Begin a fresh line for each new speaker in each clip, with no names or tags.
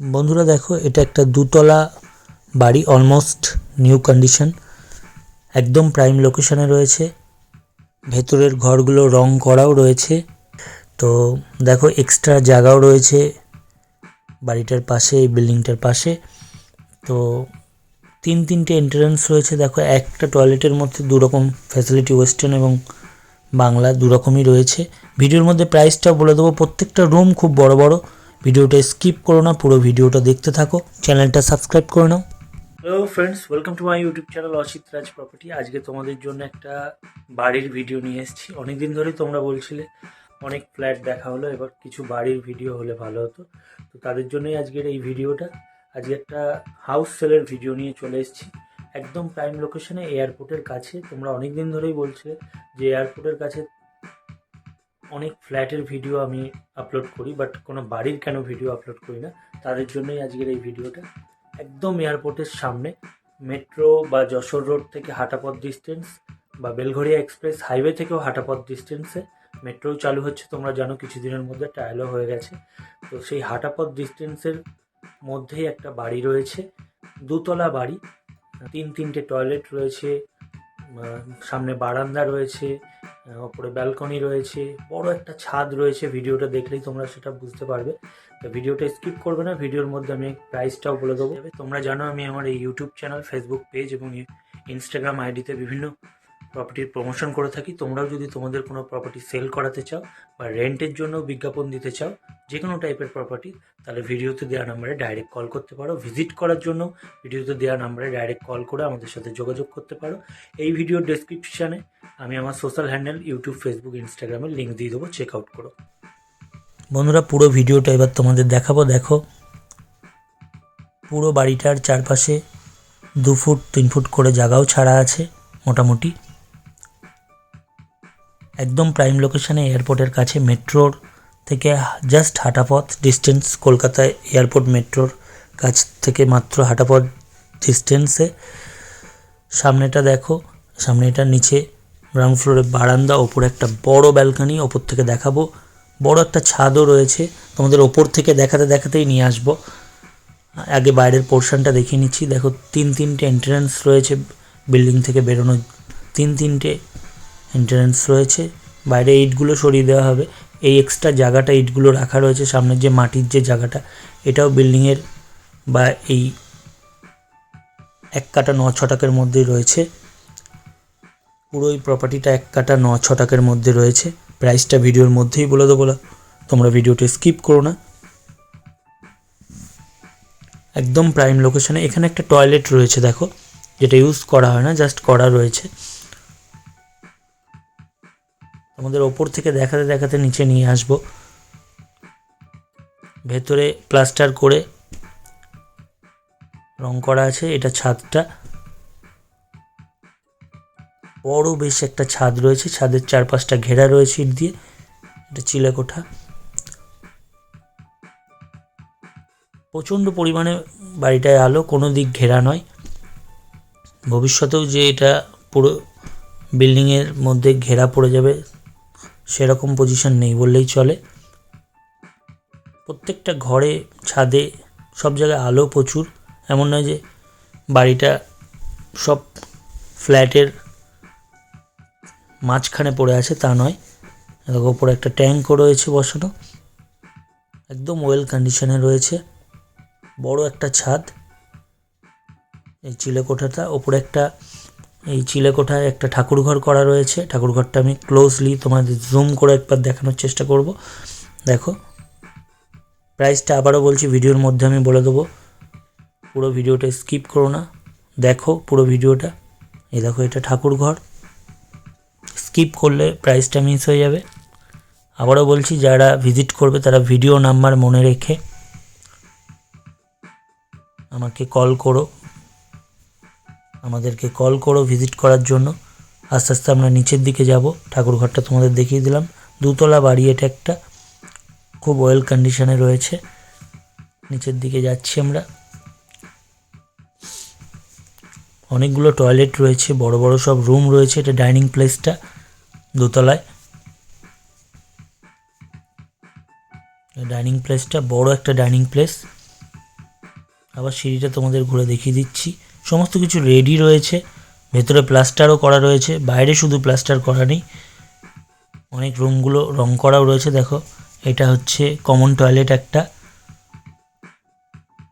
বন্ধুরা দেখো, এটা একটা দুতলা বাড়ি অলমোস্ট নিউ কন্ডিশন একদম প্রাইম লোকেশনে রয়েছে। ভেতরের ঘরগুলো রং করাও রয়েছে। তো দেখো এক্সট্রা জায়গাও রয়েছে বাড়িটার পাশে, এই বিল্ডিংটার পাশে। তো তিন তিনটে এন্ট্রান্স রয়েছে। দেখো, একটা টয়লেটের মধ্যে দু রকম ফ্যাসিলিটি ওয়েস্টার্ন এবং বাংলা দু রকমই রয়েছে। ভিডিওর মধ্যে প্রাইসটাও বলে দেবো। প্রত্যেকটা রুম খুব বড় বড়। ভিডিওটা স্কিপ করো না, পুরো ভিডিওটা দেখতে থাকো। চ্যানেলটা সাবস্ক্রাইব করে নাও। Hello friends welcome to my YouTube channel Asit Raj property আজকে তোমাদের জন্য একটা বাড়ির ভিডিও নিয়ে এসেছি। অনেকদিন ধরেই তোমরা বলছিলে অনেক ফ্ল্যাট দেখা হলো, এবার কিছু বাড়ির ভিডিও হলে ভালো হতো। তো তাদের জন্যই আজকের এই ভিডিওটা আজকে একটা হাউস সেলের ভিডিও নিয়ে চলে এসেছি। একদম প্রাইম লোকেশনে এয়ারপোর্টের কাছে। তোমরা অনেক দিন ধরেই বলছিলে যে এয়ারপোর্টের কাছে অনেক ফ্ল্যাটের ভিডিও আমি আপলোড করি বাট কোনো বাড়ির কেন ভিডিও আপলোড করি না? তাদের জন্যই আজকের এই ভিডিওটা একদম এয়ারপোর্টের সামনে। মেট্রো বা যশোর রোড থেকে হাঁটাপথ ডিস্টেন্স বা বেলঘরিয়া এক্সপ্রেস হাইওয়ে থেকেও হাঁটাপথ ডিস্টেন্সে মেট্রোও চালু হচ্ছে, তোমরা জানো কিছুদিনের মধ্যে ট্রায়ালও হয়ে গেছে। তো সেই হাঁটাপথ ডিস্টেন্সের মধ্যেই একটা বাড়ি রয়েছে, দুতলা বাড়ি, তিন তিনটে টয়লেট রয়েছে সামনে বারান্দা রয়েছে ওপরে ব্যালকনি রয়েছে, বড় একটা ছাদ রয়েছে, ভিডিওটা দেখলেই তোমরা সেটা বুঝতে পারবে। তো ভিডিওটা স্কিপ করবে না, ভিডিওর মধ্যে আমি প্রাইসটাও বলে দেবো। তোমরা জানো আমি আমার এই ইউটিউব চ্যানেল ফেসবুক পেজ এবং ইনস্টাগ্রাম আইডিতে বিভিন্ন প্রপার্টির প্রমোশন করে থাকি, তোমরাও যদি তোমাদের কোনো প্রপার্টি সেল করাতে চাও বা রেন্টের জন্য বিজ্ঞাপন দিতে চাও যে কোনো টাইপের প্রপার্টি তাহলে ভিডিওতে দেওয়া নাম্বারে ডাইরেক্ট কল করতে পারো। ভিজিট করার জন্য ভিডিওতে দেওয়া নাম্বারে ডাইরেক্ট কল করে আমাদের সাথে যোগাযোগ করতে পারো। এই ভিডিওর ডেসক্রিপশানে আমি আমার সোশ্যাল হ্যান্ডেল ইউটিউব ফেসবুক ইনস্টাগ্রামে লিঙ্ক দিয়ে দেবো চেক আউট করো। বন্ধুরা, পুরো ভিডিওটা এবার তোমাদের দেখাবো। দেখো, পুরো বাড়িটার চারপাশে দু ফুট, তিন ফুট করে জায়গাও ছাড়া আছে, মোটামুটি। একদম প্রাইম লোকেশনে এয়ারপোর্টের কাছে মেট্রোর থেকে জাস্ট হাঁটাপথ ডিস্টেন্স কলকাতায় এয়ারপোর্ট মেট্রোর কাছ থেকে মাত্র হাঁটাপথ ডিস্টেন্সে সামনেটা দেখো সামনে এটা নিচে গ্রাউন্ড ফ্লোরে বারান্দা, ওপরে একটা বড় ব্যালকনি ওপর থেকে দেখাবো। বড় একটা ছাদও রয়েছে, তোমাদের ওপর থেকে দেখাতে দেখাতেই নিয়ে আসব। আগে বাইরের পোর্শনটা দেখিয়ে নিচ্ছি। দেখো, তিন তিনটে এন্ট্রান্স রয়েছে বিল্ডিং থেকে বেরোনোর। তিন তিনটে এন্ট্রান্স রয়েছে। বাইরে ইটগুলো সরিয়ে দেওয়া হবে। এই এক্সট্রা জায়গাটা ইটগুলো রাখা রয়েছে। সামনের যে মাটির যে জায়গাটা, এটাও বিল্ডিংয়ের বা এই এক কাটা ন ছটাকের মধ্যেই রয়েছে। পুরো এই প্রপার্টিটা এক কাটা ন ছটাকের মধ্যে রয়েছে। প্রাইসটা ভিডিওর মধ্যেই বলে দেবো। তোমরা ভিডিওটা স্কিপ করো না। একদম প্রাইম লোকেশনে এখানে একটা টয়লেট রয়েছে, দেখো। যেটা ইউজ করা হয় না জাস্ট করা রয়েছে। আমাদের ওপর থেকে দেখাতে দেখাতে নিচে নিয়ে আসব। ভেতরে প্লাস্টার করে রং করা আছে, এটা ছাদটা। বড় বেশ একটা ছাদ রয়েছে, ছাদের চারপাশটা ঘেরা রয়েছে ইট দিয়ে, এটা চিলেকোঠা। প্রচণ্ড পরিমাণে বাড়িটায় আলো, কোনো দিক ঘেরা নয়। ভবিষ্যতেও যে এটা পুরো বিল্ডিংয়ের মধ্যে ঘেরা পড়ে যাবে সেরকম পজিশন নেই বললেই চলে। প্রত্যেকটা ঘরে, ছাদে, সব জায়গায় আলো প্রচুর। এমন নয় যে বাড়িটা সব ফ্ল্যাটের মাঝখানে পড়ে আছে, তা নয়। ওপরে একটা ট্যাঙ্কও রয়েছে বসানো। একদম ওয়েল কন্ডিশনে রয়েছে। বড় একটা ছাদ। এই চিলেকোঠাটা, ওপরে একটা এই চিলেকোঠায় একটা ঠাকুরঘর করা রয়েছে। ঠাকুরঘরটা আমি ক্লোজলি তোমাদের জুম করে একবার দেখানোর চেষ্টা করব। দেখো। প্রাইসটা আবারও বলছি, ভিডিওর মধ্যে আমি বলে দেবো। পুরো ভিডিওটা স্কিপ করো না। দেখো পুরো ভিডিওটা। এই দেখো, এটা ঠাকুরঘর। স্কিপ করলে প্রাইসটা মিস হয়ে যাবে। আবারও বলছি, যারা ভিজিট করবে, তারা ভিডিও নাম্বার মনে রেখে আমাকে কল করো। আমাদেরকে কল করো ভিজিট করার জন্য। আস্তে আস্তে আমরা নিচের দিকে যাব। ঠাকুরঘরটা তোমাদের দেখিয়ে দিলাম। দুতলা বাড়ি এটা একটা। খুব ওয়েল কন্ডিশনে রয়েছে। নিচের দিকে যাচ্ছি আমরা। অনেকগুলো টয়লেট রয়েছে, বড় বড় সব রুম রয়েছে। এটা ডাইনিং প্লেসটা দোতলায়। ডাইনিং প্লেসটা বড় একটা ডাইনিং প্লেস আবার সিঁড়িটা তোমাদের ঘুরে দেখিয়ে দিচ্ছি। সমস্ত কিছু রেডি রয়েছে। ভেতরে প্লাস্টারও করা রয়েছে। বাইরে শুধু প্লাস্টার করা নেই। অনেক রুমগুলো রং করাও রয়েছে, দেখো। এটা হচ্ছে কমন টয়লেট একটা।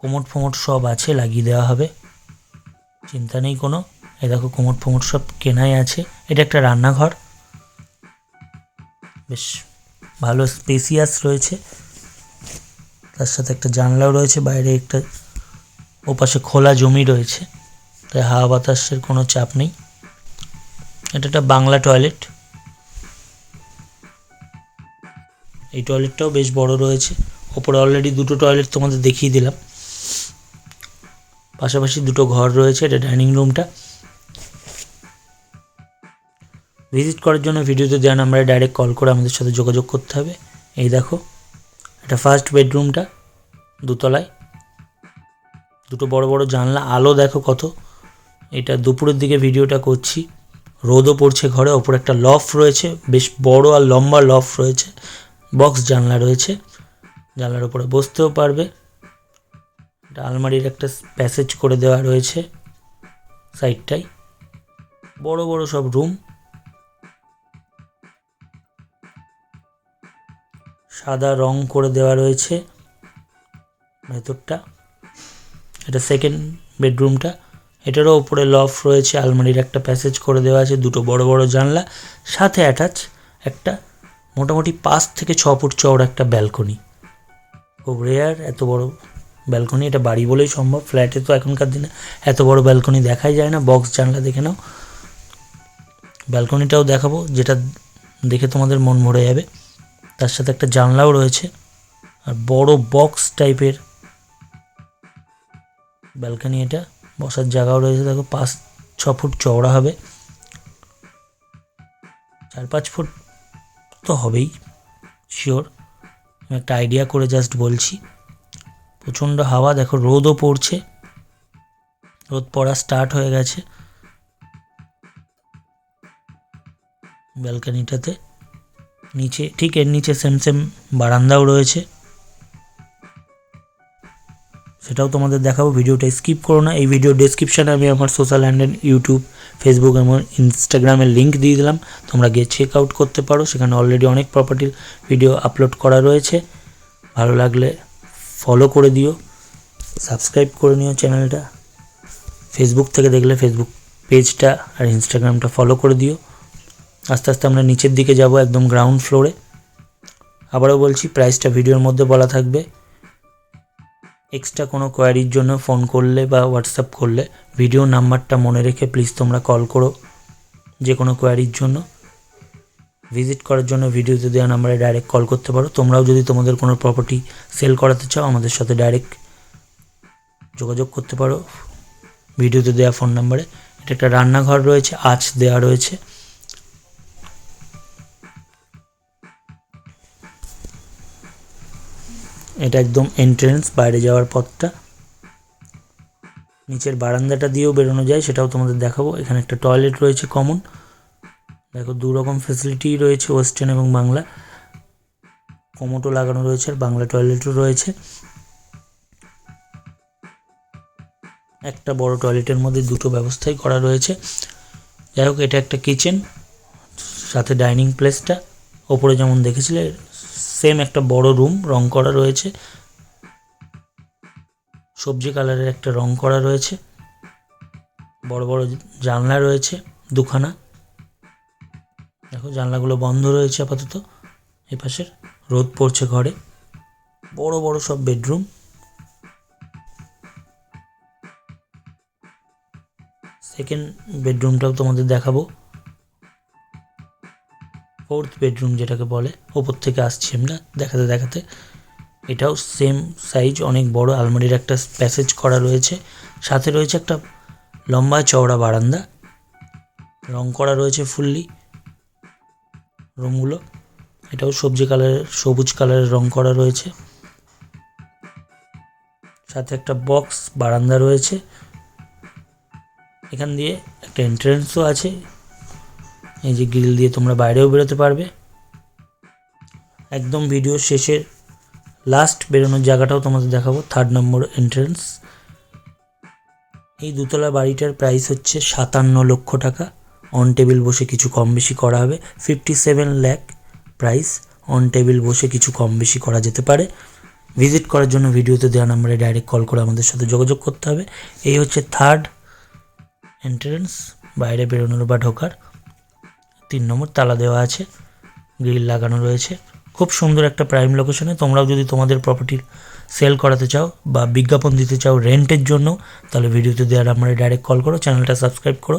কোমোট ফোমট সব আছে, লাগিয়ে দেওয়া হবে। চিন্তা নেই কোনো। এই দেখো, কোমট ফোমোট সব কেনাই আছে। এটা একটা রান্নাঘর। বেশ ভালো স্পেসিয়াস রয়েছে। তার সাথে একটা জানলাও রয়েছে, বাইরে একটা ওপাশে খোলা জমি রয়েছে। তাই হাওয়া বাতাসের কোনো চাপ নেই। এটা একটা বাংলা টয়লেট এই টয়লেটটাও বেশ বড় রয়েছে। ওপরে অলরেডি দুটো টয়লেট তোমাদের দেখিয়ে দিলাম। পাশাপাশি দুটো ঘর রয়েছে, এটা ডাইনিং রুমটা ভিজিট করার জন্য ভিডিওতে দেওয়া নাম্বারে ডাইরেক্ট কল করে আমাদের সাথে যোগাযোগ করতে হবে। এই দেখো, এটা ফার্স্ট বেডরুমটা দুতলায়। দুটো বড় বড় জানলা, আলো দেখো কত। এটা দুপুরের দিকে ভিডিওটা করছি। রোদও পড়ছে ঘরে, ওপর একটা লফ রয়েছে, বেশ বড় আর লম্বা লফ রয়েছে। বক্স জানলা রয়েছে। জানলার উপরে বসতেও পারবে। এটা আলমারির একটা প্যাসেজ করে দেওয়া রয়েছে সাইডটাই বড় বড় সব রুম সাদা রং করে দেওয়া রয়েছে ভেতরটা। এটা সেকেন্ড বেডরুমটা এটারও ওপরে লফ রয়েছে, আলমারির একটা প্যাসেজ করে দেওয়া আছে, দুটো বড় বড় জানলা, সাথে অ্যাটাচ একটা মোটামুটি পাঁচ থেকে ছ ফুট চওড়া একটা ব্যালকনি খুব রেয়ার এত বড় ব্যালকনি এটা বাড়ি বলেই সম্ভব ফ্ল্যাটে তো এখনকার দিনে এত বড় ব্যালকনি দেখাই যায় না বক্স জানলা দেখে নাও। ব্যালকনিটাও দেখাবো, যেটা দেখে তোমাদের মন ভরে যাবে। তার সাথে একটা জানলাও রয়েছে, আর বড় বক্স টাইপের ব্যালকনি এটা। বসার জায়গাও রয়েছে, দেখো পাঁচ ছ ফুট চওড়া হবে। চার পাঁচ ফুট তো হবেই শিওর একটা আইডিয়া করে জাস্ট বলছি। প্রচণ্ড হাওয়া, দেখো রোদও পড়ছে। রোদ পড়া স্টার্ট হয়ে গেছে। ব্যালকানিটাতে নিচে, ঠিক এর নিচে সেম সেম বারান্দাও রয়েছে। সেটাও তোমাদের দেখাবো, ভিডিওটা স্কিপ করো না। এই ভিডিও ডেসক্রিপশানে আমি আমার সোশ্যাল হ্যান্ডেল ইউটিউব ফেসবুক এবং ইনস্টাগ্রামের লিঙ্ক দিয়ে দিলাম। তোমরা গিয়ে চেক আউট করতে পারো। সেখানে অলরেডি অনেক প্রপার্টির ভিডিও আপলোড করা রয়েছে। ভালো লাগলে ফলো করে দিও। সাবস্ক্রাইব করে নিও চ্যানেলটা ফেসবুক থেকে দেখলে ফেসবুক পেজটা আর ইনস্টাগ্রামটা ফলো করে দিও। আস্তে আস্তে আমরা নিচের দিকে যাব একদম গ্রাউন্ড ফ্লোরে আবারও বলছি প্রাইসটা ভিডিওর মধ্যে বলা থাকবে। এক্সট্রা কোনো কোয়ারির জন্য ফোন করলে বা হোয়াটসঅ্যাপ করলে ভিডিও নাম্বারটা মনে রেখে প্লিজ তোমরা কল করো যে কোনো কোয়ারির জন্য। ভিজিট করার জন্য ভিডিওতে দেওয়া নাম্বারে ডাইরেক্ট কল করতে পারো। তোমরাও যদি তোমাদের কোনো প্রপার্টি সেল করাতে চাও, আমাদের সাথে ডাইরেক্ট যোগাযোগ করতে পারো। ভিডিওতে দেওয়া ফোন নাম্বারে এটা একটা রান্নাঘর রয়েছে, আঁচ দেওয়া রয়েছে। এটা একদম এন্ট্রেন্স বাইরে যাওয়ার পথটা। নিচের বারান্দাটা দিয়েও বেরোনো যায়, সেটাও তোমাদের দেখাবো। এখানে একটা টয়লেট রয়েছে কমন দেখো দু রকম ফেসিলিটি রয়েছে ওয়েস্টার্ন এবং বাংলা। কমোটো লাগানো রয়েছে আর বাংলা টয়লেটও রয়েছে। একটা বড় টয়লেটের মধ্যে দুটো ব্যবস্থাই করা রয়েছে। যাই হোক, এটা একটা কিচেন সাথে ডাইনিং প্লেসটা ওপরে যেমন দেখেছিলে সেম একটা বড় রুম রং করা রয়েছে। সবজি কালারের একটা রং করা রয়েছে। বড় বড় জানলা রয়েছে দুখানা। দেখো জানলাগুলো বন্ধ রয়েছে আপাতত। এই পাশের রোদ পড়ছে ঘরে। বড় বড় সব বেডরুম সেকেন্ড বেডরুমটাও তোমাদের দেখাবো। ফোর্থ বেডরুম যেটাকে বলে, ওপর থেকে আসছি আমরা দেখাতে দেখাতে। এটাও সেম সাইজ অনেক বড়, আলমারির একটা প্যাসেজ করা রয়েছে। সাথে রয়েছে একটা লম্বা চওড়া বারান্দা। রং করা রয়েছে ফুললি রুমগুলো এটাও সবজি কালারের সবুজ কালারের রং করা রয়েছে। সাথে একটা বক্স বারান্দা রয়েছে। এখান দিয়ে একটা এন্ট্রেন্সও আছে। এই যে গ্রিল দিয়ে তোমরা বাইরেও বেরোতে পারবে। একদম ভিডিও শেষের লাস্ট বেরোনোর জায়গাটাও তোমাদের দেখাবো থার্ড নম্বর এন্ট্রেন্স এই দুতলা বাড়িটার প্রাইস হচ্ছে সাতান্ন লক্ষ টাকা। অন টেবিল বসে কিছু কম বেশি করা হবে। Fifty seven lakh price on table বসে কিছু কম বেশি করা যেতে পারে। ভিজিট করার জন্য ভিডিওতে দেওয়া নাম্বারে ডাইরেক্ট কল করে আমাদের সাথে যোগাযোগ করতে হবে। এই হচ্ছে থার্ড এন্ট্রেন্স বাইরে বেরোনোর বা ঢোকার। তিন নম্বর তালা দেওয়া আছে, গ্রিল লাগানো রয়েছে। খুব সুন্দর একটা প্রাইম লোকেশনে তোমরাও যদি তোমাদের প্রপার্টির সেল করাতে চাও বা বিজ্ঞাপন দিতে চাও রেন্টের জন্য, তাহলে ভিডিওতে দেওয়ার নাম্বারে ডাইরেক্ট কল করো চ্যানেলটা সাবস্ক্রাইব করো।